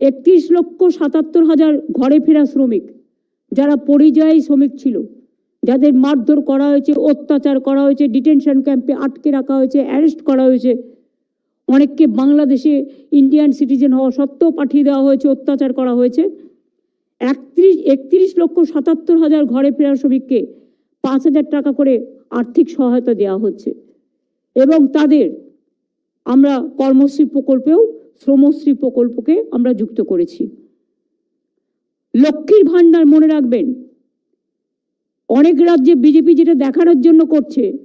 একত্রিশ লক্ষ সাতাত্তর হাজার ঘরে ফেরা শ্রমিক, যারা পরিযায়ী শ্রমিক ছিল, যাদের মারধর করা হয়েছে, অত্যাচার করা হয়েছে ডিটেনশন ক্যাম্পে আটকে রাখা হয়েছে অ্যারেস্ট করা হয়েছে। অনেককে বাংলাদেশে ইন্ডিয়ান সিটিজেন হওয়া সত্ত্বেও পাঠিয়ে দেওয়া হয়েছে, অত্যাচার করা হয়েছে। একত্রিশ একত্রিশ লক্ষ সাতাত্তর হাজার ঘরে ফেরা শ্রমিককে পাঁচ হাজার টাকা করে আর্থিক সহায়তা দেওয়া হচ্ছে। এবং তাদের আমরা কর্মশ্রী প্রকল্পেও শ্রমশ্রী প্রকল্পকে আমরা যুক্ত করেছি। লক্ষ্মীর ভাণ্ডার মনে রাখবেন। অনেক রাজ্যে বিজেপি যেটা দেখানোর জন্য করছে,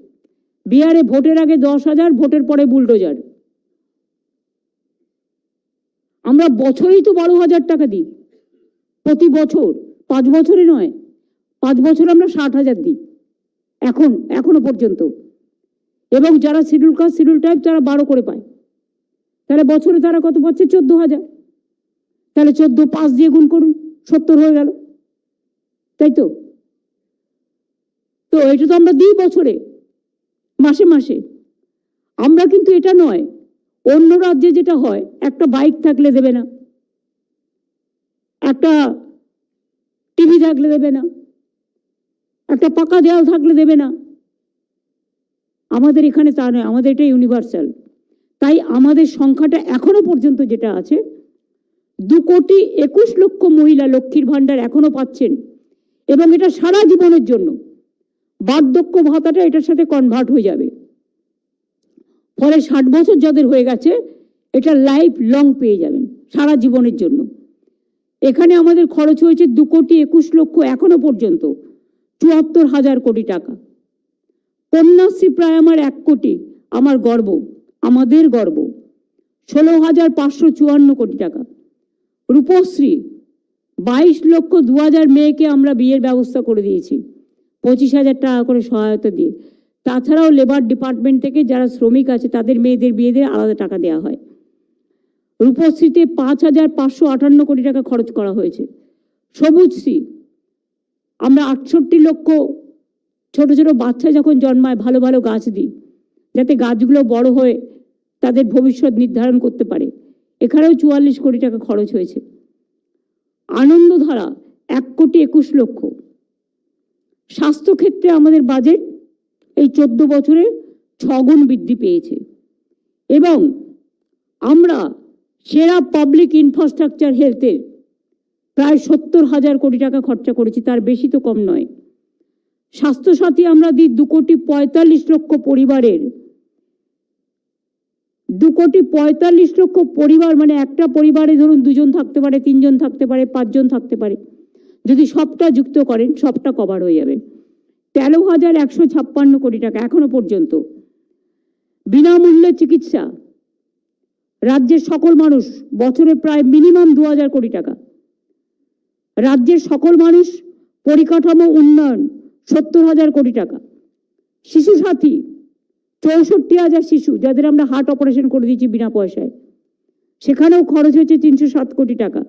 বিহারে ভোটের আগে দশ হাজার, ভোটের পরে বুলডোজার। আমরা বছরেই তো বারো হাজার টাকা দিই। প্রতি বছর, পাঁচ বছরে নয়, পাঁচ বছর আমরা ষাট হাজার দিই। এখন, এখনও পর্যন্ত। এবং যারা শিডিউল কাস্ট, শিডিউল টাইপ তারা বারো করে পায়। তাহলে বছরে তারা কত পাচ্ছে? চোদ্দ হাজার। তাহলে চোদ্দ পাঁচ দিয়ে গুণ করুন, সত্তর হয়ে গেল। তাই তো? তো এটা তো আমরা দিই বছরে, মাসে মাসে। আমরা কিন্তু এটা নয়, অন্য রাজ্যে যেটা হয়, একটা বাইক থাকলে দেবে না। একটা টিভি থাকলে দেবে না। একটা পাকা দেওয়াল থাকলে দেবে না। আমাদের এখানে তা নয়, আমাদের এটা ইউনিভার্সাল তাই আমাদের সংখ্যাটা এখনও পর্যন্ত যেটা আছে, দু কোটি একুশ লক্ষ মহিলা লক্ষ্মীর ভাণ্ডার এখনও পাচ্ছেন। এবং এটা সারা জীবনের জন্য। বার্ধক্য ভাতাটা এটার সাথে কনভার্ট হয়ে যাবে। ফলে ষাট বছর যাদের হয়ে গেছে, এটা লাইফ লং পেয়ে যাবেন, সারা জীবনের জন্য। এখানে আমাদের খরচ হয়েছে দু কোটি একুশ লক্ষ এখনও পর্যন্ত, চুয়াত্তর হাজার কোটি টাকা। কন্যাশ্রী প্রায় আমার এক কোটি, আমার গর্ব। আমাদের গর্ব। ষোলো হাজার পাঁচশো চুয়ান্ন কোটি টাকা। রূপশ্রী, বাইশ লক্ষ দু হাজার মেয়েকে আমরা বিয়ের ব্যবস্থা করে দিয়েছি। পঁচিশ হাজার টাকা করে সহায়তা দিয়ে। তাছাড়াও লেবার ডিপার্টমেন্ট থেকে যারা শ্রমিক আছে, তাদের মেয়েদের বিয়ে দিয়ে আলাদা টাকা দেওয়া হয়। রূপশ্রীতে পাঁচ হাজার পাঁচশো আটান্ন কোটি টাকা খরচ করা হয়েছে। সবুজশ্রী, আমরা আটষট্টি লক্ষ ছোট ছোট বাচ্চা যখন জন্মায়, ভালো ভালো গাছ দিই। যাতে গাছগুলো বড় হয়ে তাদের ভবিষ্যৎ নির্ধারণ করতে পারে। এখানেও চুয়াল্লিশ কোটি টাকা খরচ হয়েছে। আনন্দধারা এক কোটি একুশ লক্ষ। স্বাস্থ্যক্ষেত্রে আমাদের বাজেট এই চোদ্দ বছরে ছগুণ বৃদ্ধি পেয়েছে। এবং আমরা সেরা পাবলিক ইনফ্রাস্ট্রাকচার হেলথের প্রায় সত্তর হাজার কোটি টাকা খরচা করেছি, তার বেশি তো কম নয়। স্বাস্থ্যসাথী আমরা দিই দু কোটি পঁয়তাল্লিশ লক্ষ পরিবারের দু কোটি পঁয়তাল্লিশ লক্ষ পরিবার মানে একটা পরিবারে ধরুন দুজন থাকতে পারে, তিনজন থাকতে পারে, পাঁচজন থাকতে পারে, যদি সবটা যুক্ত করেন, সবটা কভার হয়ে যাবে। তেরো হাজার একশো ছাপ্পান্ন কোটি টাকা এখনও পর্যন্ত। বিনামূল্যে চিকিৎসা। রাজ্যের সকল মানুষ বছরে প্রায় মিনিমাম দু হাজার কোটি টাকা। রাজ্যের সকল মানুষ পরিকাঠামো উন্নয়ন সত্তর হাজার কোটি টাকা। শিশু সাথী চৌষট্টি হাজার শিশু যাদের আমরা হার্ট অপারেশন করে দিয়েছি বিনা পয়সায়। সেখানেও খরচ হয়েছে তিনশো সাত কোটি টাকা।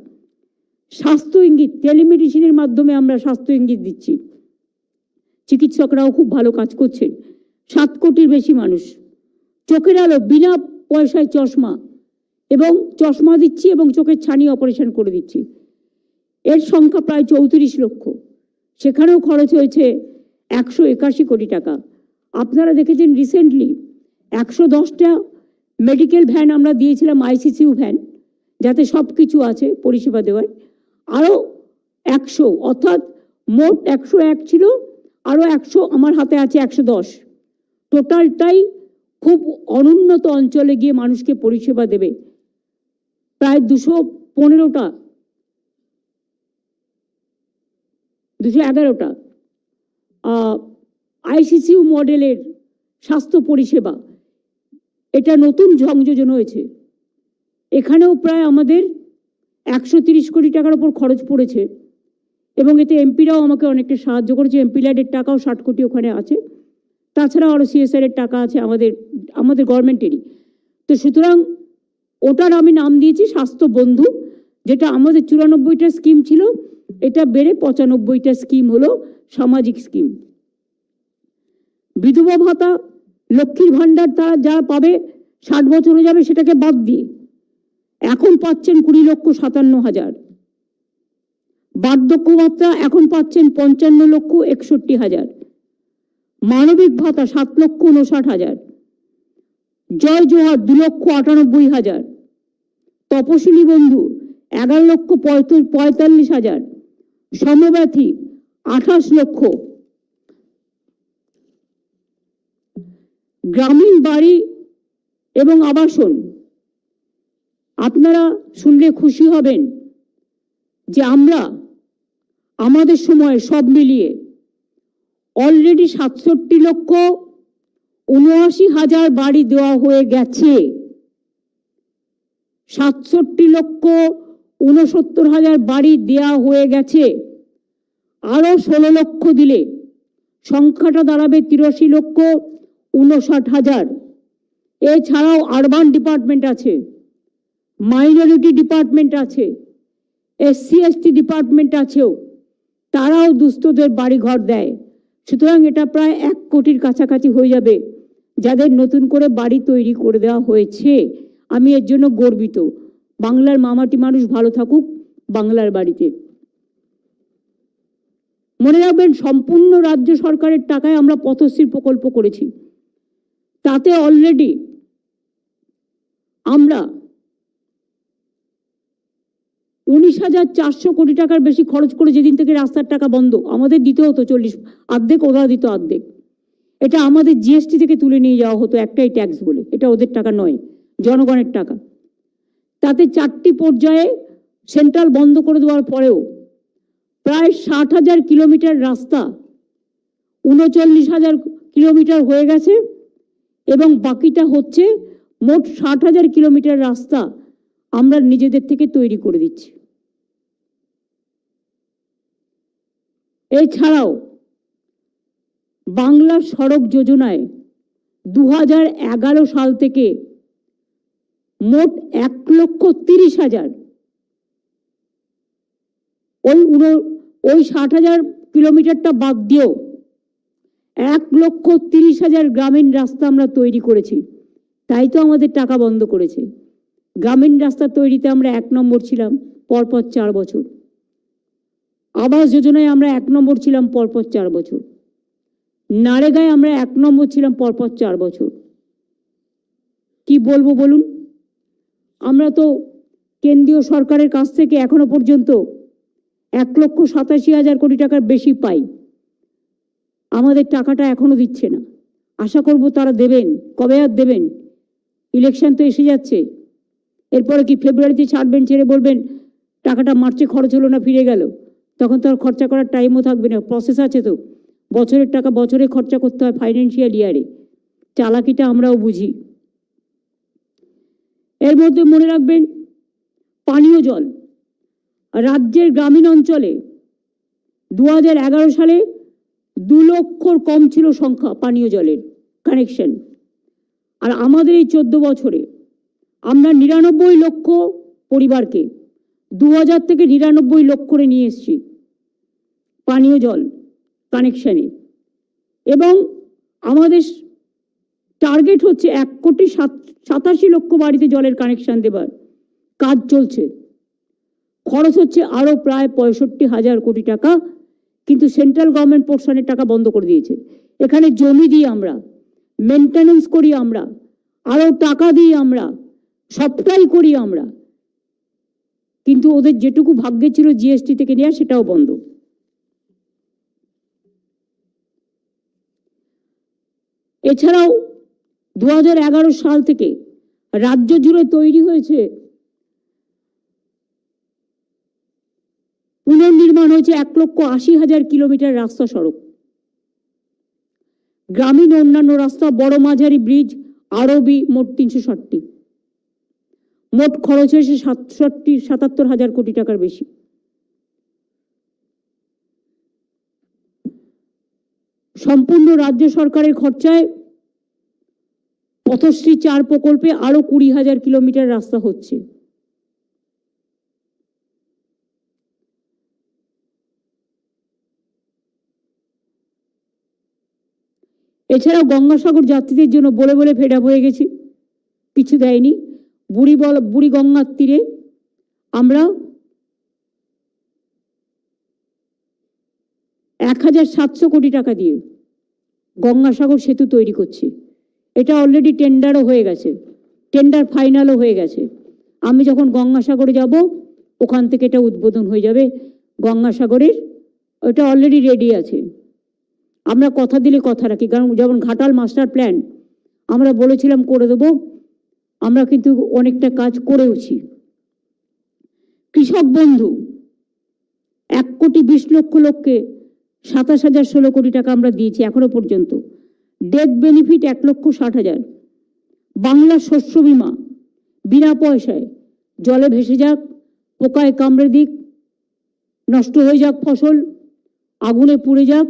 স্বাস্থ্য ইঙ্গিত টেলিমেডিসিনের মাধ্যমে আমরা স্বাস্থ্য ইঙ্গিত দিচ্ছি। চিকিৎসকরাও খুব ভালো কাজ করছেন। সাত কোটির বেশি মানুষ। চোখের আলো, বিনা পয়সায় চশমা এবং চশমা দিচ্ছি এবং চোখের ছানি অপারেশন করে দিচ্ছি। এর সংখ্যা প্রায় চৌত্রিশ লক্ষ। সেখানেও খরচ হয়েছে একশো একাশি কোটি টাকা। আপনারা দেখেছেন রিসেন্টলি একশো দশটা মেডিকেল ভ্যান আমরা দিয়েছিলাম আইসিসিউ ভ্যান যাতে সব কিছু আছে পরিষেবা দেওয়ার। আরও একশো, অর্থাৎ মোট একশো এক ছিল আরও একশো আমার হাতে আছে একশো দশ। টোটালটাই খুব অনুন্নত অঞ্চলে গিয়ে মানুষকে পরিষেবা দেবে। প্রায় দুশো পনেরোটা। দুশো এগারোটা। আইসিসিউ মডেলের স্বাস্থ্য পরিষেবা। এটা নতুন সংযোজন হয়েছে। এখানেও প্রায় আমাদের একশো তিরিশ কোটি টাকার ওপর খরচ পড়েছে এবং এতে এমপিরাও আমাকে অনেকটা সাহায্য করেছে। এমপি ল্যাডের টাকাও ষাট কোটি ওখানে আছে। তাছাড়া আরও সিএসআর এর টাকা আছে আমাদের আমাদের গভর্নমেন্টেরই। তো সুতরাং ওটার আমি নাম দিয়েছি স্বাস্থ্য বন্ধু, যেটা আমাদের চুরানব্বইটা স্কিম ছিল। এটা বেড়ে পঁচানব্বইটা স্কিম হলো সামাজিক স্কিম। বিধবা ভাতা, লক্ষ্মীর ভাণ্ডার তারা যা পাবে, ষাট বছর হয়ে যাবে সেটাকে বাদ দিয়ে। এখন পাচ্ছেন কুড়ি লক্ষ সাতান্ন হাজার। বার্ধক্য ভাতা এখন পাচ্ছেন পঞ্চান্ন লক্ষ একষট্টি হাজার। মানবিক ভাতা সাত লক্ষ উনষাট হাজার। জয় জোহার দু লক্ষ আটানব্বই হাজার। তপশিলি বন্ধু এগারো লক্ষ পঁয়ত- পঁয়তাল্লিশ হাজার। সমব্যথী আঠাশ লক্ষ গ্রামীণ বাড়ি এবং আবাসন। আপনারা শুনলে খুশি হবেন যে আমরা আমাদের সময় সব মিলিয়ে অলরেডি সাতষট্টি লক্ষ উনআশি হাজার বাড়ি দেওয়া হয়ে গেছে। সাতষট্টি লক্ষ উনসত্তর হাজার বাড়ি দেওয়া হয়ে গেছে। আরও ষোলো লক্ষ দিলে সংখ্যাটা দাঁড়াবে তিরাশি লক্ষ উনষাট হাজার। এছাড়াও আরবান ডিপার্টমেন্ট আছে মাইনরিটি ডিপার্টমেন্ট আছে এসসি এসটি ডিপার্টমেন্ট আছেও। তারাও দুস্থদের বাড়ি ঘর দেয়। সুতরাং এটা প্রায় এক কোটির কাছাকাছি হয়ে যাবে, যাদের নতুন করে বাড়ি তৈরি করে দেওয়া হয়েছে। আমি এর জন্য গর্বিত। বাংলার মামাটি মানুষ ভালো থাকুক বাংলার বাড়িতে। মনে রাখবেন, সম্পূর্ণ রাজ্য সরকারের টাকায় আমরা পথশ্রী প্রকল্প করেছি। তাতে অলরেডি আমরা উনিশ হাজার চারশো কোটি টাকার বেশি খরচ করে যেদিন থেকে রাস্তার টাকা বন্ধ, আমাদের দিতে হতো চল্লিশ, অর্ধেক, ওরা দিত অর্ধেক। এটা আমাদের জিএসটি থেকে তুলে নিয়ে যাওয়া হতো একটাই ট্যাক্স বলে, এটা ওদের টাকা নয়, জনগণের টাকা। তাতে চারটি পর্যায়ে সেন্ট্রাল বন্ধ করে দেওয়ার পরেও প্রায় ষাট হাজার কিলোমিটার রাস্তা, উনচল্লিশ হাজার কিলোমিটার হয়ে গেছে। এবং বাকিটা হচ্ছে মোট ষাট হাজার কিলোমিটার রাস্তা আমরা নিজেদের থেকে তৈরি করে দিচ্ছি। এছাড়াও বাংলা সড়ক যোজনায় দু এগারো সাল থেকে মোট এক লক্ষ তিরিশ হাজার ওই উন ওই ষাট হাজার কিলোমিটারটা বাদ দিয়েও এক লক্ষ তিরিশ হাজার গ্রামীণ রাস্তা আমরা তৈরি করেছি। তাই তো আমাদের টাকা বন্ধ করেছে। গ্রামীণ রাস্তা তৈরিতে আমরা এক নম্বর ছিলাম, পরপর চার বছর। আবাস যোজনায় আমরা এক নম্বর ছিলাম, পরপর চার বছর। নারেগায় আমরা এক নম্বর ছিলাম, পরপর চার বছর। কি বলব বলুন? আমরা তো কেন্দ্রীয় সরকারের কাছ থেকে এখনও পর্যন্ত এক লক্ষ সাতাশি হাজার কোটি টাকার বেশি পাই। আমাদের টাকাটা এখনও দিচ্ছে না। আশা করব তারা দেবেন, কবে আর দেবেন? ইলেকশন তো এসে যাচ্ছে। এরপরে কি ফেব্রুয়ারিতে ছাড়বেন, ছেড়ে বলবেন, টাকাটা মার্চে খরচ হলো না, ফিরে গেল? তখন তো আর খরচা করার টাইমও থাকবে না প্রসেস আছে তো। বছরের টাকা বছরে খরচা করতে হয় ফাইন্যান্সিয়াল ইয়ারে চালাকিটা আমরাও বুঝি। এর মধ্যে মনে রাখবেন, পানীয় জল। রাজ্যের গ্রামীণ অঞ্চলে দু হাজার এগারো সালে দু লক্ষর কম ছিল সংখ্যা পানীয় জলের কানেকশন আর আমাদের এই চোদ্দ বছরে আমরা নিরানব্বই লক্ষ পরিবারকে দু হাজার থেকে নিরানব্বই লক্ষ করে নিয়ে এসেছি পানীয় জল কানেকশানে এবং আমাদের টার্গেট হচ্ছে এক কোটি সাত, সাতাশি লক্ষ বাড়িতে জলের কানেকশান দেবার কাজ চলছে। খরচ হচ্ছে আরও প্রায় পঁয়ষট্টি হাজার কোটি টাকা কিন্তু সেন্ট্রাল গভর্নমেন্ট পোর্শনের টাকা বন্ধ করে দিয়েছে। এখানে জমি দিই আমরা মেনটেনেন্স করি আমরা, আরও টাকা দিই আমরা সবটাই করি আমরা। কিন্তু ওদের যেটুকু ভাগ্যে ছিল জিএসটি থেকে নেওয়া, সেটাও বন্ধ। এছাড়াও দু হাজার এগারো সাল থেকে রাজ্য জুড়ে তৈরি হয়েছে পুনর্নির্মাণ হয়েছে এক লক্ষ আশি হাজার কিলোমিটার রাস্তা সড়ক। গ্রামীণ অন্যান্য রাস্তা, বড় মাঝারি ব্রিজ, আরবি মোট তিনশো ষাটটি। মোট খরচ হয়েছে সাতষট্টি, সাতাত্তর হাজার কোটি টাকার বেশি। সম্পূর্ণ রাজ্য সরকারের খরচায় পথশ্রী চার প্রকল্পে আরও কুড়ি হাজার কিলোমিটার রাস্তা হচ্ছে। এছাড়াও গঙ্গাসাগর যাত্রীদের জন্য বলে বলে ফেড হয়ে গেছি। কিছু দেয়নি। বুড়ি বল, বুড়ি গঙ্গার তীরে আমরা এক হাজার সাতশো কোটি টাকা দিয়ে গঙ্গাসাগর সেতু তৈরি করছি। এটা অলরেডি টেন্ডারও হয়ে গেছে। টেন্ডার ফাইনালও হয়ে গেছে। আমি যখন গঙ্গাসাগরে যাব, ওখান থেকে এটা উদ্বোধন হয়ে যাবে। গঙ্গাসাগরের ওটা অলরেডি রেডি আছে। আমরা কথা দিলে কথা রাখি, কারণ যেমন ঘাটাল মাস্টার প্ল্যান, আমরা বলেছিলাম করে দেবো, আমরা কিন্তু অনেকটা কাজ করেওছি। কৃষক বন্ধু, এক কোটি বিশ লক্ষ লোককে সাতাশ হাজার ষোলো কোটি টাকা আমরা দিয়েছি এখনও পর্যন্ত। ডেথ বেনিফিট এক লক্ষ ষাট হাজার। বাংলা শস্য বিমা, বিনা পয়সায় জলে ভেসে যাক, পোকায় কামড়ে দিক, নষ্ট হয়ে যাক ফসল, আগুনে পুড়ে যাক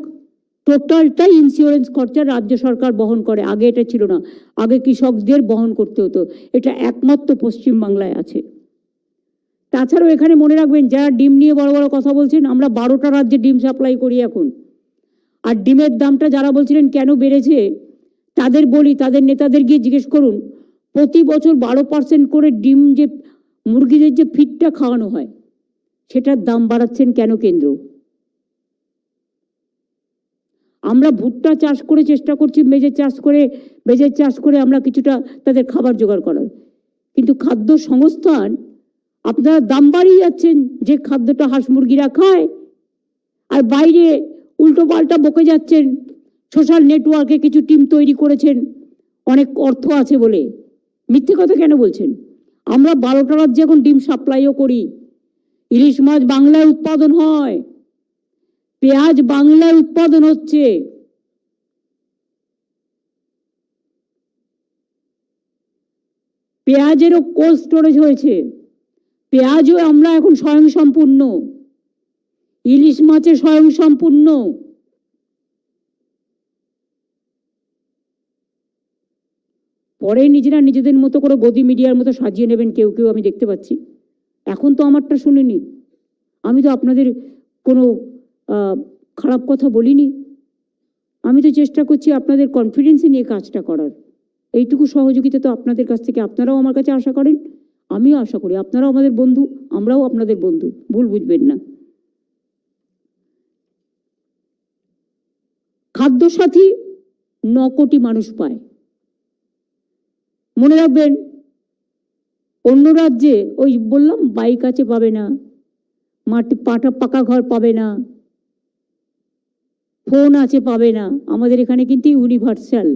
টোটালটাই ইন্স্যুরেন্স খরচা রাজ্য সরকার বহন করে। আগে এটা ছিল না। আগে কৃষকদের বহন করতে হতো। এটা একমাত্র পশ্চিমবাংলায় আছে। তাছাড়াও এখানে মনে রাখবেন, যারা ডিম নিয়ে বড় বড় কথা বলছেন, আমরা বারোটা রাজ্যে ডিম সাপ্লাই করি এখন। আর ডিমের দামটা যারা বলছিলেন কেন বেড়েছে, তাদের বলি, তাদের নেতাদের গিয়ে জিজ্ঞেস করুন। প্রতি বছর বারো পার্সেন্ট করে ডিম যে, মুরগিদের যে ফিটটা খাওয়ানো হয়, সেটার দাম বাড়াচ্ছেন কেন কেন্দ্র? আমরা ভুট্টা চাষ করে চেষ্টা করছি মেজের চাষ করে মেজের চাষ করে আমরা কিছুটা তাদের খাবার জোগাড় করার। কিন্তু খাদ্য সংস্থান, আপনারা দাম বাড়িয়ে যাচ্ছেন যে খাদ্যটা হাঁস মুরগিরা খায়, আর বাইরে উল্টো পাল্টা বকে যাচ্ছেন সোশ্যাল নেটওয়ার্কে কিছু টিম তৈরি করেছেন, অনেক অর্থ আছে বলে। মিথ্যে কথা কেন বলছেন? আমরা বারোটা রাজ্যে এখন ডিম সাপ্লাইও করি। ইলিশ মাছ বাংলায় উৎপাদন হয়। পেঁয়াজ বাংলায় উৎপাদন হচ্ছে। পেঁয়াজেরও কোল্ড স্টোরেজ হয়েছে। পেঁয়াজও আমরা এখন স্বয়ং সম্পূর্ণ ইলিশ মাছে স্বয়ং সম্পূর্ণ পরে নিজেরা নিজেদের মতো করে গদি মিডিয়ার মতো সাজিয়ে নেবেন কেউ কেউ, আমি দেখতে পাচ্ছি। এখন তো আমারটা শুনিনি। আমি তো আপনাদের কোনো খারাপ কথা বলিনি। আমি তো চেষ্টা করছি আপনাদের কনফিডেন্সে নিয়ে কাজটা করার। এইটুকু সহযোগিতা তো আপনাদের কাছ থেকে আপনারাও আমার কাছে আশা করেন, আমিও আশা করি। আপনারাও আমাদের বন্ধু, আমরাও আপনাদের বন্ধু, ভুল বুঝবেন না। খাদ্যসাথী ন কোটি মানুষ পায়। মনে রাখবেন, অন্য রাজ্যে, ওই বললাম, বাইক আছে পাবে না মাটি পাটা, পাকা ঘর পাবে না। ফোন আছে, পাবে না। আমাদের এখানে কিন্তু ইউনিভার্সাল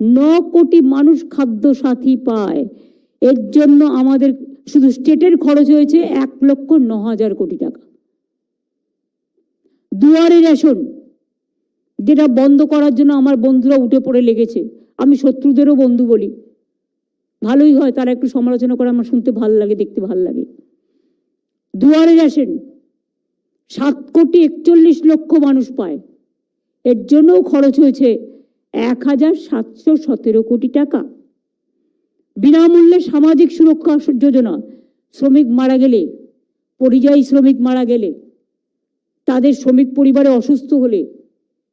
ন কোটি মানুষ খাদ্য সাথী পায়। এর জন্য আমাদের শুধু স্টেটের খরচ হয়েছে এক লক্ষ ন হাজার কোটি টাকা। দুয়ারে রেশন, যেটা বন্ধ করার জন্য আমার বন্ধুরা উঠে পড়ে লেগেছে। আমি শত্রুদেরও বন্ধু বলি। ভালোই হয়, তারা একটু সমালোচনা করে, আমার শুনতে ভালো লাগে, দেখতে ভালো লাগে। দুয়ারে রেশন সাত কোটি একচল্লিশ লক্ষ মানুষ পায়। এর জন্যও খরচ হয়েছে এক হাজার সাতশো সতেরো কোটি টাকা। বিনামূল্যে সামাজিক সুরক্ষা যোজনা। শ্রমিক মারা গেলে, পরিযায়ী শ্রমিক মারা গেলে, তাদের শ্রমিক পরিবারে অসুস্থ হলে,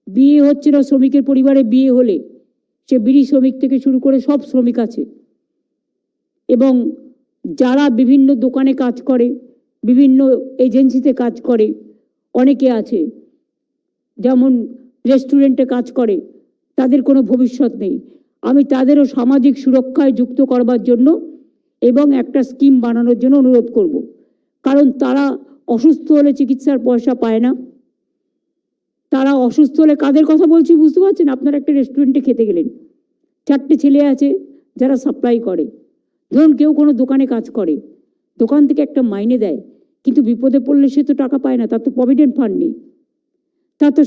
বিয়ে হচ্ছে না শ্রমিকের পরিবারে বিয়ে হলে, সে বিড়ি শ্রমিক থেকে শুরু করে সব শ্রমিক আছে। এবং যারা বিভিন্ন দোকানে কাজ করে, বিভিন্ন এজেন্সিতে কাজ করে অনেকে আছে, যেমন রেস্টুরেন্টে কাজ করে, তাদের কোনো ভবিষ্যৎ নেই। আমি তাদেরও সামাজিক সুরক্ষায় যুক্ত করবার জন্য এবং একটা স্কিম বানানোর জন্য অনুরোধ করব। কারণ তারা অসুস্থ হলে চিকিৎসার পয়সা পায় না। তারা অসুস্থ হলে কাদের কথা বলছি বুঝতে পারছেন? আপনারা একটা রেস্টুরেন্টে খেতে গেলেন। চারটে ছেলে আছে যারা সাপ্লাই করে। ধরুন কেউ কোনো দোকানে কাজ করে, দোকান থেকে একটা মাইনে দেয়। কিন্তু বিপদে পড়লে সে তো টাকা পায় না, তার তো প্রভিডেন্ট ফান্ড নেই। তার তো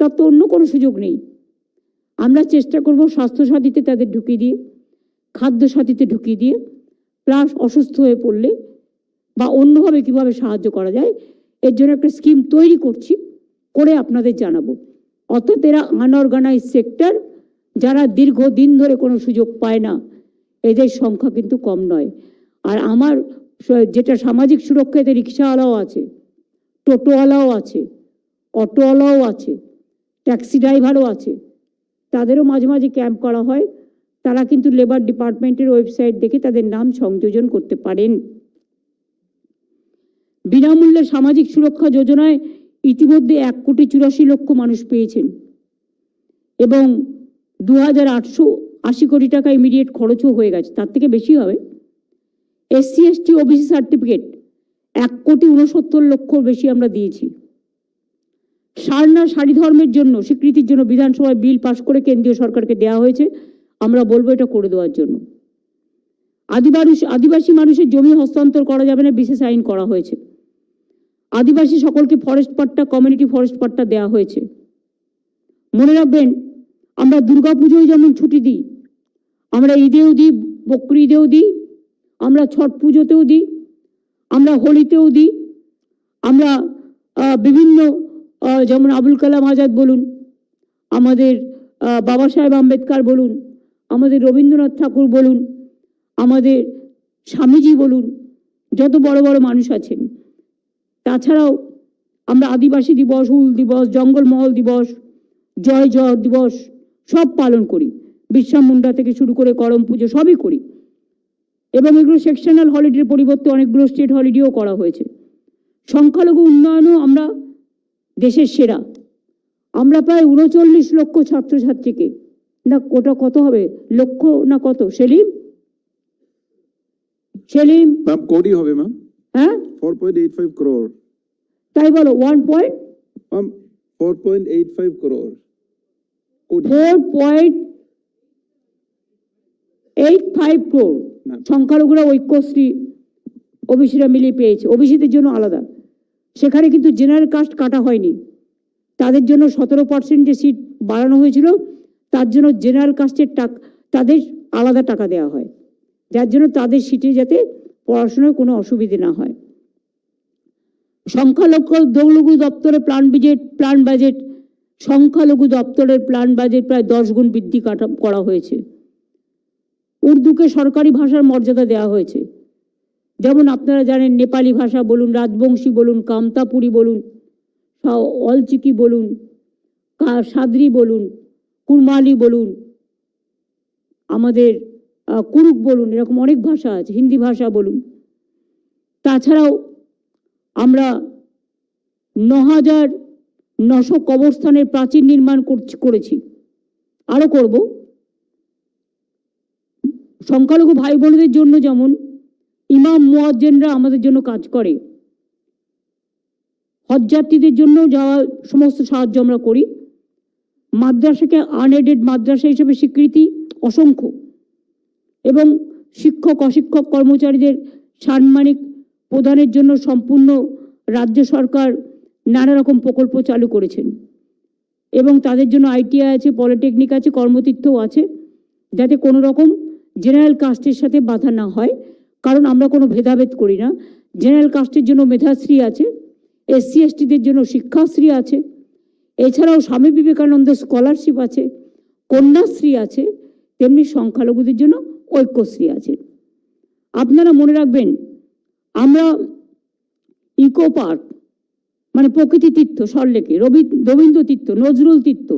তার তো অন্য কোনো সুযোগ নেই। আমরা চেষ্টা করব স্বাস্থ্যসাথীতে তাদের ঢুকিয়ে দিয়ে, খাদ্য সাথীতে ঢুকিয়ে দিয়ে প্লাস অসুস্থ হয়ে পড়লে বা অন্যভাবে কীভাবে সাহায্য করা যায়, এর জন্য একটা স্কিম তৈরি করছি, করে আপনাদের জানাব। অর্থাৎ এরা আনঅর্গানাইজ সেক্টর যারা দীর্ঘদিন ধরে কোনো সুযোগ পায় না, এদের সংখ্যা কিন্তু কম নয়। আর আমার যেটা সামাজিক সুরক্ষা এতে রিক্সাওয়ালাও আছে, টোটোওয়ালাও আছে, অটোওয়ালাও আছে, ট্যাক্সি ড্রাইভারও আছে। তাদেরও মাঝে মাঝে ক্যাম্প করা হয়। তারা কিন্তু লেবার ডিপার্টমেন্টের ওয়েবসাইট দেখে তাদের নাম সংযোজন করতে পারেন। বিনামূল্যে সামাজিক সুরক্ষা যোজনায় ইতিমধ্যে এক কোটি চুরাশি লক্ষ মানুষ পেয়েছেন এবং দু হাজার আটশো আশি কোটি টাকা ইমিডিয়েট খরচও হয়ে গেছে। তার থেকে বেশি হবে। এসসি এসটি ওবিসি সার্টিফিকেট এক কোটি উনসত্তর লক্ষ বেশি আমরা দিয়েছি। সারনা সারি ধর্মের জন্য, স্বীকৃতির জন্য বিধানসভায় বিল পাশ করে কেন্দ্রীয় সরকারকে দেওয়া হয়েছে, আমরা বলব এটা করে দেওয়ার জন্য। আদিবাসী আদিবাসী মানুষের জমি হস্তান্তর করা যাবে না, বিশেষ আইন করা হয়েছে। আদিবাসী সকলকে forest patta community forest patta দেওয়া হয়েছে। মনে রাখবেন, আমরা দুর্গাপুজোয় যেমন ছুটি দিই, আমরা ঈদেও দিই বকরি ঈদেও দিই আমরা ছট পুজোতেও দিই, আমরা হোলিতেও দিই, আমরা বিভিন্ন যেমন আবুল কালাম আজাদ বলুন, আমাদের বাবা সাহেব আম্বেদকর বলুন, আমাদের রবীন্দ্রনাথ ঠাকুর বলুন, আমাদের স্বামীজি বলুন, যত বড় বড় মানুষ আছেন। তাছাড়াও আমরা আদিবাসী দিবস, হুল দিবস জঙ্গলমহল দিবস, জয় জয় দিবস সব পালন করি। বিশ্রাম মুন্ডা থেকে শুরু করে করম পুজো সবই করি। এবং এগুলো সেকশনাল হলিডের পরিবর্তে অনেকগুলো স্টেট হলিডেও করা হয়েছে। সংখ্যালঘু উন্নয়নও আমরা দেশের সেরা। আমরা প্রায় উনচল্লিশ লক্ষ ছাত্রছাত্রীকে না ওটা কত হবে? লক্ষ না কত? সেলিম? সেলিম? ম্যাম কোটি হবে ম্যাম হ্যাঁ? Four point eight five crore তাই বলো one point ma'am four point eight five four সংখ্যালঘুরা ঐক্যশ্রী ওবিসিরা মিলিয়ে পেয়েছে। ওবিসিদের জন্য আলাদা। সেখানে কিন্তু জেনারেল কাস্ট কাটা হয়নি। তাদের জন্য সতেরো পার্সেন্ট যে সিট বাড়ানো হয়েছিল, তার জন্য জেনারেল কাস্টের টাকা তাদের আলাদা টাকা দেওয়া হয়। যার জন্য তাদের সিটে যাতে পড়াশোনায় কোনো অসুবিধে না হয়। সংখ্যালঘু দৌলঘু দপ্তরের প্ল্যান বাজেট প্ল্যান বাজেট সংখ্যালঘু দপ্তরের প্ল্যান বাজেট প্রায় দশ গুণ বৃদ্ধি কাটা- করা হয়েছে। উর্দুকে সরকারি ভাষার মর্যাদা দেওয়া হয়েছে। যেমন আপনারা জানেন নেপালি ভাষা বলুন, রাজবংশী বলুন কামতাপুরি বলুন অলচিকি বলুন সাদরি বলুন, কুরমালি বলুন, আমাদের কুরুক বলুন, এরকম অনেক ভাষা আছে, হিন্দি ভাষা বলুন। তাছাড়াও আমরা ন হাজার নশো কবরস্থানের প্রাচীর নির্মাণ করেছি আরও করব। সংখ্যালঘু ভাই বোনদের জন্য যেমন ইমাম, মুয়াজ্জেনরা আমাদের জন্য কাজ করে হজযাত্রীদের জন্য যাওয়া সমস্ত সাহায্য আমরা করি। মাদ্রাসাকে আনএডেড মাদ্রাসা হিসেবে স্বীকৃতি অসংখ্য এবং শিক্ষক, অশিক্ষক কর্মচারীদের সাম্মানিক প্রদানের জন্য সম্পূর্ণ রাজ্য সরকার নানা রকম প্রকল্প চালু করেছেন এবং তাদের জন্য আইটিআই আছে, পলিটেকনিক আছে, কর্মতীর্থও আছে, যাতে কোনো রকম জেনারেল কাস্টের সাথে বাধা না হয়, কারণ আমরা কোনো ভেদাভেদ করি না। জেনারেল কাস্টের জন্য মেধাশ্রী আছে এসসি এসটিদের জন্য শিক্ষাশ্রী আছে, এছাড়াও স্বামী বিবেকানন্দ স্কলারশিপ আছে, কন্যাশ্রী আছে, তেমনি সংখ্যালঘুদের জন্য ঐক্যশ্রী আছে। আপনারা মনে রাখবেন, আমরা ইকো পার্ক মানে Prakriti Tirtha সল্লেকে Rabi, Rabindra Tirtha, Nazrul Tirtha,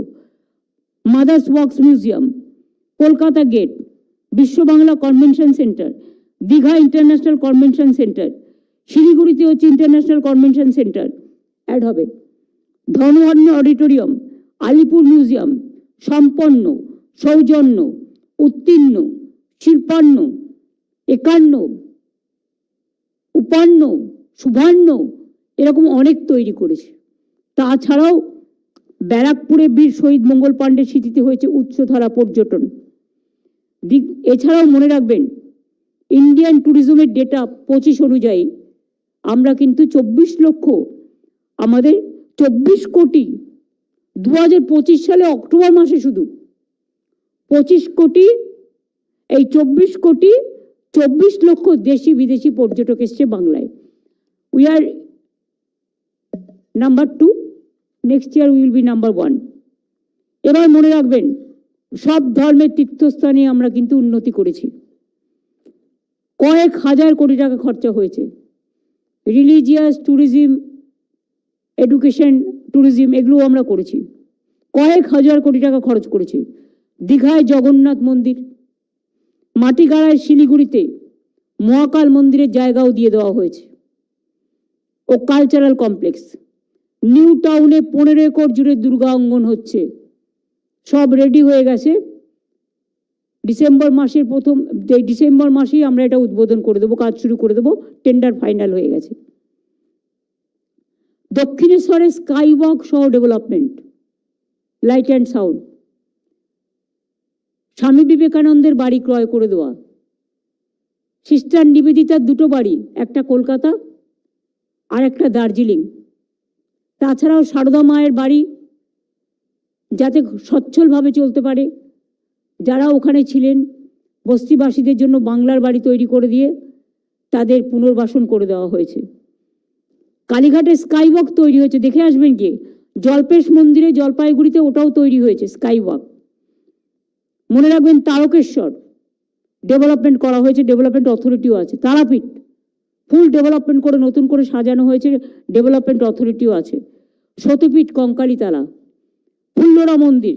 mother's wax museum, Kolkata gate Biswa Bangla convention centre, Digha international convention centre, শিলিগুড়িতে হচ্ছে ইন্টারন্যাশনাল কনভেনশন সেন্টার, অ্যাড হবে। ধনধান্য অডিটোরিয়াম, আলিপুর মিউজিয়াম, সম্পন্ন, সৌজন্য, উত্তীর্ণ, শিল্পান্ন, একান্ন, উপান্ন সুভান্ন এরকম অনেক তৈরি করেছে। তাছাড়াও ব্যারাকপুরে বীর শহীদ মঙ্গল পাণ্ডের স্মৃতিতে হয়েছে উচ্চধারা পর্যটন। দিক এছাড়াও মনে রাখবেন ইন্ডিয়ান ট্যুরিজমের ডেটা পঁচিশ অনুযায়ী। আমরা কিন্তু চব্বিশ লক্ষ, আমাদের চব্বিশ কোটি দু হাজার পঁচিশ সালে অক্টোবর মাসে শুধু। পঁচিশ কোটি, এই চব্বিশ কোটি, চব্বিশ লক্ষ দেশি বিদেশি পর্যটক এসছে বাংলায়। We are number two next year will be number one এবার মনে রাখবেন সব ধর্মের তীর্থস্থানে আমরা কিন্তু উন্নতি করেছি। কয়েক হাজার কোটি টাকা খরচা হয়েছে। রিলিজিয়াস ট্যুরিজম এডুকেশন ট্যুরিজম এগুলো আমরা করেছি। কয়েক হাজার কোটি টাকা খরচ করেছি। দীঘায় জগন্নাথ মন্দির, মাটিগাড়ায় শিলিগুড়িতে মহাকাল মন্দিরের জায়গাও দিয়ে দেওয়া হয়েছে। ও কালচারাল কমপ্লেক্স নিউ টাউনে পনেরো একর জুড়ে দুর্গা অঙ্গন হচ্ছে। সব রেডি হয়ে গেছে। ডিসেম্বর মাসের প্রথম ডিসেম্বর মাসেই আমরা এটা উদ্বোধন করে দেবো, কাজ শুরু করে দেবো টেন্ডার ফাইনাল হয়ে গেছে। দক্ষিণেশ্বরে স্কাই ওয়াক সহ development light and sound Swami বিবেকানন্দের বাড়ি ক্রয় করে দেওয়া। সিস্টার নিবেদিতার দুটো বাড়ি, একটা কলকাতা আর একটা দার্জিলিং। তাছাড়াও সারদা মায়ের বাড়ি যাতে সচ্ছলভাবে চলতে পারে। যারা ওখানে ছিলেন, বস্তিবাসীদের জন্য বাংলার বাড়ি তৈরি করে দিয়ে তাদের পুনর্বাসন করে দেওয়া হয়েছে। কালীঘাটে স্কাইওয়াক তৈরি হয়েছে। দেখে আসবেন কি? জলপেশ মন্দিরে জলপাইগুড়িতে ওটাও তৈরি হয়েছে, স্কাইওয়াক। মনে রাখবেন তারকেশ্বর ডেভেলপমেন্ট করা হয়েছে, ডেভেলপমেন্ট অথরিটিও আছে, তারাপীঠ। ফুল ডেভেলপমেন্ট করে, নতুন করে সাজানো হয়েছে, ডেভেলপমেন্ট অথরিটিও আছে। সতীপীঠ কঙ্কালীতলা। ফুল্লরা মন্দির,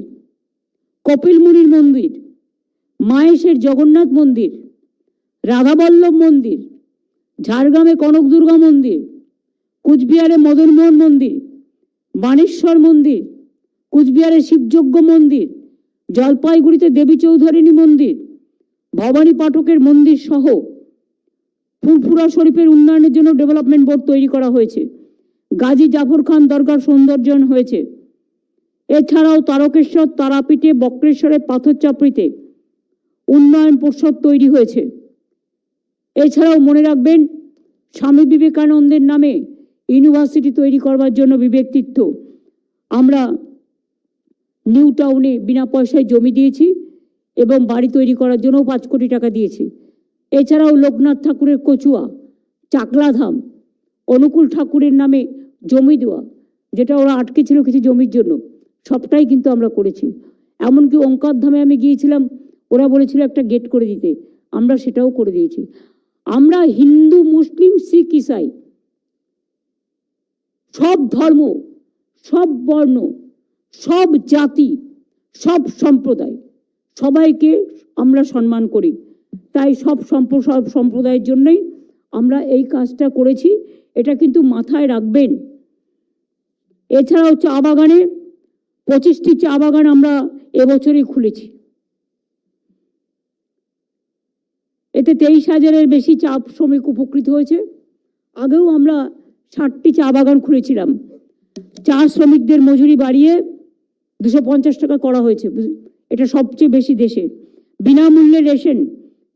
কপিল মুনির মন্দির, মায়েশের জগন্নাথ মন্দির, রাধাবল্লভ মন্দির, ঝাড়গ্রামে কনক দুর্গা মন্দির, কুচবিহারে মদনমোহন মন্দির বাণেশ্বর মন্দির, কুচবিহারে শিবযজ্ঞ মন্দির, জলপাইগুড়িতে দেবী চৌধুরানী মন্দির, ভবানী পাঠকের মন্দির সহ ফুরফুরা শরীফের উন্নয়নের জন্য ডেভেলপমেন্ট বোর্ড তৈরি করা হয়েছে। গাজী জাফর খান দরগার সৌন্দর্যন হয়েছে। এছাড়াও তারকেশ্বর তারাপীঠে বক্রেশ্বরে পাথরচাপড়িতে উন্নয়ন পর্ষদ তৈরি হয়েছে। এছাড়াও মনে রাখবেন, স্বামী বিবেকানন্দের নামে ইউনিভার্সিটি তৈরি করবার জন্য বিবেক তীর্থ আমরা নিউ টাউনে বিনা পয়সায় জমি দিয়েছি এবং বাড়ি তৈরি করার জন্যও পাঁচ কোটি টাকা দিয়েছি। এছাড়াও লোকনাথ ঠাকুরের কচুয়া, চাকলাধাম, অনুকূল ঠাকুরের নামে জমি দেওয়া, যেটা ওরা আটকে ছিল কিছু জমির জন্য। সবটাই কিন্তু আমরা করেছি। এমনকি ধামে আমি গিয়েছিলাম, ওরা বলেছিল একটা গেট করে দিতে। আমরা সেটাও করে দিয়েছি। আমরা হিন্দু, মুসলিম, শিখ, ইসাই, সব ধর্ম, সব বর্ণ, সব জাতি, সব সম্প্রদায়, সবাইকে আমরা সম্মান করি। তাই সব সব সম্প্রদায়ের জন্যই আমরা এই কাজটা করেছি। এটা কিন্তু মাথায় রাখবেন। এছাড়াও চা বাগানে পঁচিশটি চা বাগান আমরা এবছরই খুলেছি। এতে তেইশ হাজারের বেশি চা শ্রমিক উপকৃত হয়েছে। আগেও আমরা ষাটটি চা বাগান খুলেছিলাম। চা শ্রমিকদের মজুরি বাড়িয়ে দুশো পঞ্চাশ টাকা করা হয়েছে। এটা সবচেয়ে বেশি দেশে। বিনামূল্যে রেশন,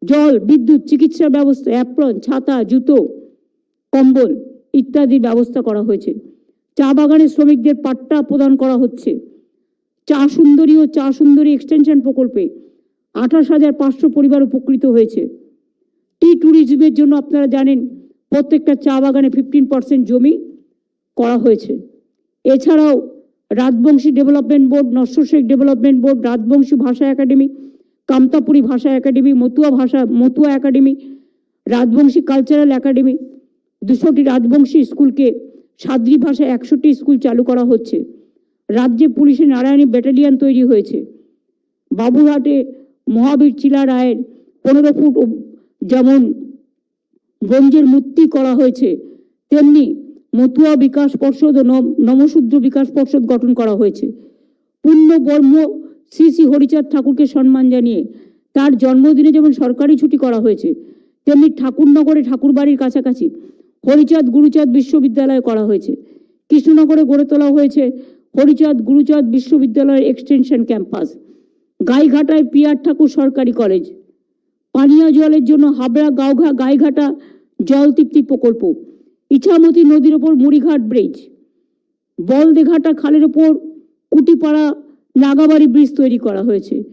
জল, বিদ্যুৎ, চিকিৎসা ব্যবস্থা, অ্যাপ্রন, ছাতা, জুতো, কম্বল ইত্যাদির ব্যবস্থা করা হয়েছে। চা বাগানের শ্রমিকদের পাট্টা প্রদান করা হচ্ছে। চা সুন্দরী ও চা সুন্দরী এক্সটেনশন প্রকল্পে আঠাশ হাজার পাঁচশো পরিবার উপকৃত হয়েছে। টি ট্যুরিজমের জন্য আপনারা জানেন, প্রত্যেকটা চা বাগানে ফিফটিন পার্সেন্ট জমি করা হয়েছে। এছাড়াও Rajbanshi development board Nasyasheikh development board Rajbanshi ভাষা একাডেমি কামতাপুরী ভাষা একাডেমি মতুয়া ভাষা, Matua academy Rajbanshi cultural academy দুশোটি Rajbanshi স্কুলকে সাদ্রি ভাষায় একশোটি স্কুল চালু করা হচ্ছে। রাজ্যে পুলিশের নারায়ণী ব্যাটালিয়ান তৈরি হয়েছে। বাবুরহাটে মহাবীর চিলা রায়ের পনেরো ফুট যেমন ব্রোঞ্জের মূর্তি করা হয়েছে, তেমনি মতুয়া বিকাশ পর্ষদ ও নমশূদ্র বিকাশ পর্ষদ গঠন করা হয়েছে। পূর্ণ বর্ম শ্রী শ্রী হরিচাঁদ ঠাকুরকে সম্মান জানিয়ে তার জন্মদিনে যেমন সরকারি ছুটি করা হয়েছে, তেমনি ঠাকুরনগরে ঠাকুরবাড়ির কাছাকাছি হরিচাঁদ গুরুচাঁদ বিশ্ববিদ্যালয় করা হয়েছে। কৃষ্ণনগরে গড়ে তোলা হয়েছে হরিচাঁদ গুরুচাঁদ বিশ্ববিদ্যালয়ের এক্সটেনশন ক্যাম্পাস, গাইঘাটায় পিয়ার ঠাকুর সরকারি কলেজ, পানীয় জলের জন্য হাবড়া, গাওঘা, গাইঘাটা জল তৃপ্তি প্রকল্প, ইছামতি নদীর ওপর মুড়িঘাট ব্রিজ, বলদেঘাটা খালের ওপর কুটিপাড়া নাগাবাড়ি ব্রিজ তৈরি করা হয়েছে।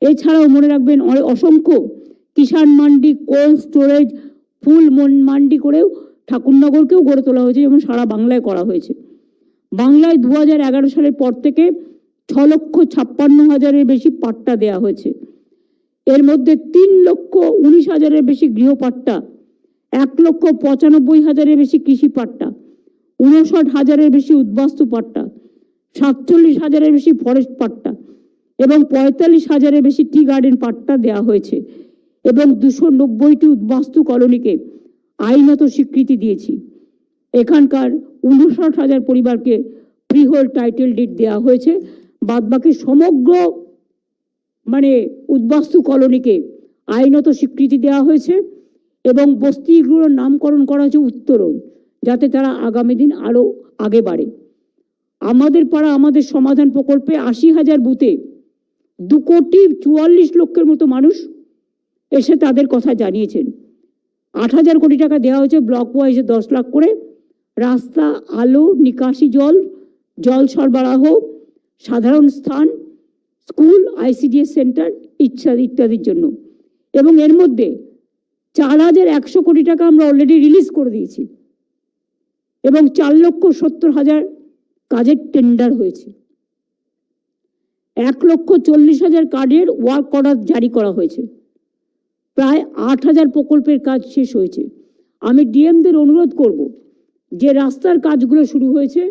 এছাড়াও মনে রাখবেন অসংখ্য কিষাণ মান্ডি কোল্ড স্টোরেজ, ফুল মন- মান্ডি করেও ঠাকুরনগরকেও গড়ে তোলা হয়েছে, যেমন সারা বাংলায় করা হয়েছে। বাংলায় দু হাজার এগারো সালের পর থেকে ছ লক্ষ ছাপ্পান্ন হাজারের বেশি পাট্টা দেয়া হয়েছে। এর মধ্যে তিন লক্ষ উনিশ হাজারের বেশি গৃহপাট্টা, এক লক্ষ পঁচানব্বই হাজারের বেশি কৃষি পাট্টা উনষাট হাজারের বেশি উদ্বাস্তু পাট্টা সাতচল্লিশ হাজারের বেশি ফরেস্ট পাট্টা এবং পঁয়তাল্লিশ হাজারের বেশি টি গার্ডেন পাট্টা দেওয়া হয়েছে এবং দুশো নব্বইটি উদ্বাস্তু কলোনিকে আইনত স্বীকৃতি দিয়েছি। এখানকার উনষাট হাজার পরিবারকে ফ্রিহোল্ড টাইটেল ডিড দেওয়া হয়েছে। বাদবাকি সমগ্র মানে উদ্বাস্তু কলোনিকে আইনত স্বীকৃতি দেওয়া হয়েছে এবং বস্তিগুলোর নামকরণ করা হয়েছে উত্তরণ, যাতে তারা আগামী দিন আরও আগে বাড়ে। আমাদের পাড়া, আমাদের সমাধান প্রকল্পে আশি হাজার বুথে দু কোটি চুয়াল্লিশ লক্ষের মতো মানুষ এসে তাদের কথা জানিয়েছেন। আট হাজার কোটি টাকা দেওয়া হয়েছে ব্লক ওয়াইজে দশ লাখ করে। রাস্তা, আলো, নিকাশি জল জল সরবরাহ, সাধারণ স্থান, স্কুল, আইসিডিএস সেন্টার ইত্যাদি, ইত্যাদির জন্য। এবং এর মধ্যে চার হাজার একশো কোটি টাকা আমরা অলরেডি রিলিজ করে দিয়েছি। এবং চার লক্ষ সত্তর হাজার কাজের টেন্ডার হয়েছে। এক লক্ষ চল্লিশ হাজার কার্ডের ওয়ার্ক অর্ডার জারি করা হয়েছে। প্রায় আট হাজার প্রকল্পের কাজ শেষ হয়েছে। আমি ডিএমদের অনুরোধ করব যে রাস্তার কাজগুলো শুরু হয়েছে,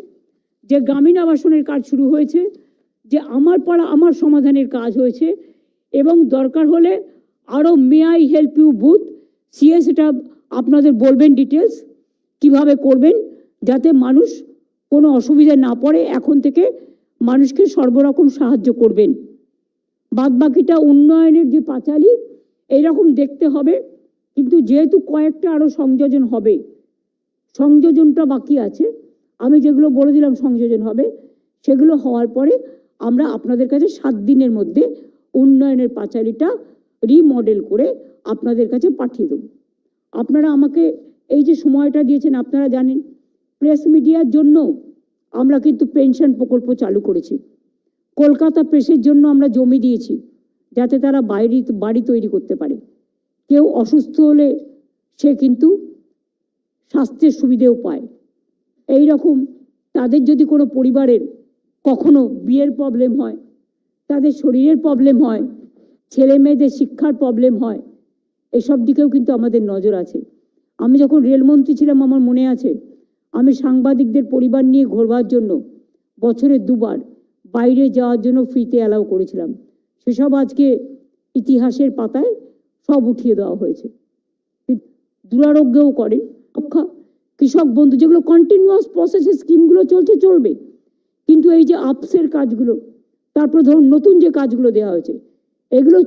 যে গ্রামীণ আবাসনের কাজ শুরু হয়েছে, যে আমার পাড়া আমার সমাধানের কাজ হয়েছে এবং দরকার হলে আরও may I help you booth, CA সেটা আপনাদের বলবেন ডিটেলস, কীভাবে করবেন যাতে মানুষ কোনো অসুবিধা না পড়ে, এখন থেকে মানুষকে সর্বরকম সাহায্য করবেন। বাদবাকিটা উন্নয়নের যে পাঁচালী, এইরকম দেখতে হবে, কিন্তু যেহেতু কয়েকটা আরও সংযোজন হবে সংযোজনটা বাকি আছে। আমি যেগুলো বলে দিলাম সংযোজন হবে, সেগুলো হওয়ার পরে আমরা আপনাদের কাছে সাত দিনের মধ্যে উন্নয়নের পাঁচালীটা রিমডেল করে আপনাদের কাছে পাঠিয়ে দেবো। আপনারা আমাকে এই যে সময়টা দিয়েছেন, আপনারা জানেন প্রেস মিডিয়ার জন্য আমরা কিন্তু পেনশন প্রকল্প চালু করেছি। কলকাতা প্রেসের জন্য আমরা জমি দিয়েছি, যাতে তারা বাইরে, বাড়ি তৈরি করতে পারে। কেউ অসুস্থ হলে সে কিন্তু স্বাস্থ্যের সুবিধেও পায়। এই রকম তাদের যদি কোনো পরিবারের কখনো বিয়ের প্রবলেম হয়, তাদের শরীরের প্রবলেম হয় ছেলে মেয়েদের শিক্ষার প্রবলেম হয়, এসব দিকেও কিন্তু আমাদের নজর আছে। আমি যখন রেলমন্ত্রী ছিলাম, আমার মনে আছে, আমি সাংবাদিকদের পরিবার নিয়ে ঘোরবার জন্য বছরে দুবার বাইরে যাওয়ার জন্য ফ্রিতে অ্যালাউ করেছিলাম। সেসব আজকে ইতিহাসের পাতায় সব উঠিয়ে দেওয়া হয়েছে। দুরারোগ্যও করেন। কৃষক বন্ধু, যেগুলো কন্টিনিউয়াস প্রসেসে স্কিমগুলো চলছে, চলবে। কিন্তু এই যে আপসের কাজগুলো, তারপর ধরুন নতুন যে কাজগুলো দেওয়া হয়েছে, এগুলো